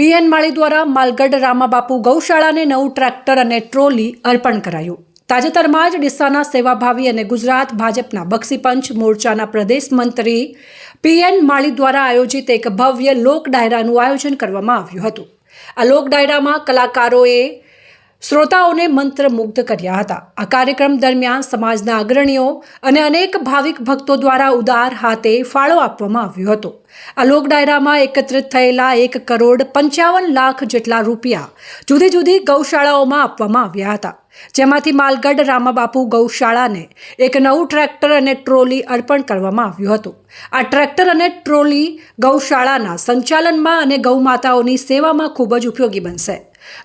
PN માળી દ્વારા માલગઢ રામાબાપુ ગૌશાળાને નવું tractor અને ટ્રોલી અર્પણ કરાયું. તાજેતરમાં જ ડીસાના સેવાભાવી અને ગુજરાત ભાજપના બક્ષીપંચ મોરચાના પ્રદેશ મંત્રી પીએન માળી દ્વારા આયોજિત એક ભવ્ય લોક ડાયરાનું આયોજન કરવામાં આવ્યું હતું. આ લોક ડાયરામાં કલાકારોએ શ્રોતાઓને મંત્રમુગ્ધ કર્યા હતા. આ કાર્યક્રમ દરમિયાન સમાજના અગ્રણીઓ અને અનેક ભાવિક ભક્તો દ્વારા ઉદાર હાથે ફાળો આપવામાં આવ્યો હતો. આ લોક ડાયરામાં એકત્રિત થયેલા એક કરોડ પંચાવન લાખ જેટલા રૂપિયા જુદી જુદી ગૌશાળાઓમાં આપવામાં આવ્યા હતા. જેમાંથી માલગઢ રામાબાપુ ગૌશાળાને એક નવું ટ્રેક્ટર અને ટ્રોલી અર્પણ કરવામાં આવ્યું હતું. આ ટ્રેક્ટર અને ટ્રોલી ગૌશાળાના સંચાલનમાં અને ગૌમાતાઓની સેવામાં ખૂબ જ ઉપયોગી બનશે.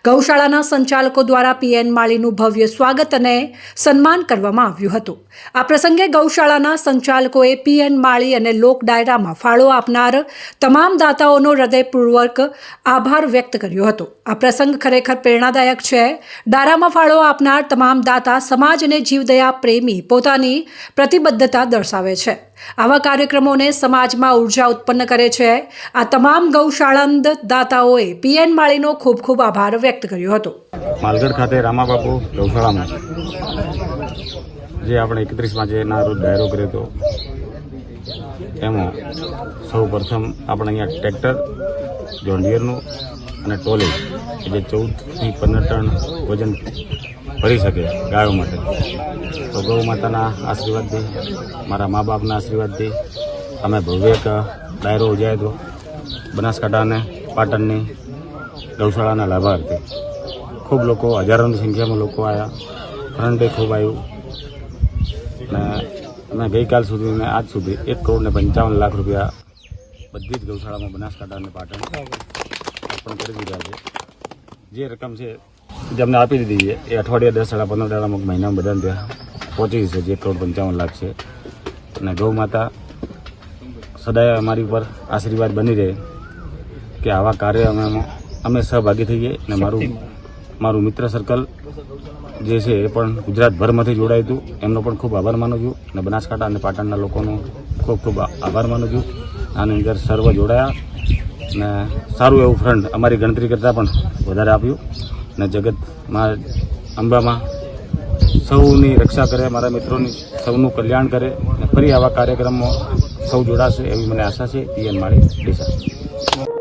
ગૌશાળાના સંચાલકો દ્વારા પીએન માળીનું ભવ્ય સ્વાગત અને સન્માન કરવામાં આવ્યું હતું. આ પ્રસંગે ગૌશાળાના સંચાલકોએ પીએન માળી અને લોક ડાયરામાં ફાળો આપનાર તમામ દાતાઓનો હૃદયપૂર્વક આભાર વ્યક્ત કર્યો હતો. આ પ્રસંગ ખરેખર પ્રેરણાદાયક છે. ડારામાં ફાળો આપનાર તમામ દાતા સમાજ અને જીવદયા પ્રેમી પોતાની પ્રતિબદ્ધતા દર્શાવે છે. આવા કાર્યક્રમોને સમાજમાં ઊર્જા ઉત્પન્ન કરે છે. આ તમામ ગૌશાળાંદ દાતાઓએ પીએન માળીનો ખૂબ ખૂબ આભાર વ્યક્ત કર્યો હતો. માલગઢ ખાતે રામાબાપુ ગૌશાળામાં જે આપણે એકત્રીસમાં જે એના રોજ ડાયરો કર્યો હતો, એમાં સૌ પ્રથમ આપણે અહીંયા ટ્રેક્ટર, જોન્ડિયરનું અને ટોલી જે ચૌદથી પંદર ટન વજન ભરી શકે ગાયો માટે. તો ગૌ માતાના આશીર્વાદથી, મારા મા બાપના આશીર્વાદથી અમે ભવ્ય એક ડાયરો ઉજાયો હતો, બનાસકાંઠા અને પાટણની ગૌશાળાના લાભાર્થી. ખૂબ લોકો, હજારોની સંખ્યામાં લોકો આવ્યા ફ્રન્ટે ખૂબ આવ્યું. અને અમે ગઈકાલ સુધી ને આજ સુધી એક કરોડ ને પંચાવન લાખ રૂપિયા બધી જ ગૌશાળામાં બનાસકાંઠા અને પાટણ અર્પણ કરી દીધા છે. જે રકમ છે જે અમને આપી દીધી છે એ અઠવાડિયા દસ સાડા પંદર દાડામાં મહિનામાં બધાને ત્યાં પહોંચી જશે જે કરોડ પંચાવન લાખ છે. અને ગૌ માતા સદાય અમારી ઉપર આશીર્વાદ બની રહે કે આવા કાર્ય અમે અમે સહભાગી થઈએ અને મારું મારું મિત્ર સર્કલ જે છે એ પણ ગુજરાતભરમાંથી જોડાયું હતું. એમનો પણ ખૂબ આભાર માનું છું અને બનાસકાંઠા અને પાટણના લોકોનો ખૂબ ખૂબ આભાર માનું છું. આની અંદર સર્વ જોડાયા અને સારું એવું ફ્રન્ટ અમારી ગણતરી કરતાં પણ વધારે આપ્યું. અને જગતમાં અંબામાં સૌની રક્ષા કરે, મારા મિત્રોની સૌનું કલ્યાણ કરે અને ફરી આવા કાર્યક્રમમાં સૌ જોડાશે એવી મને આશા છે. P N Mali, Deesa.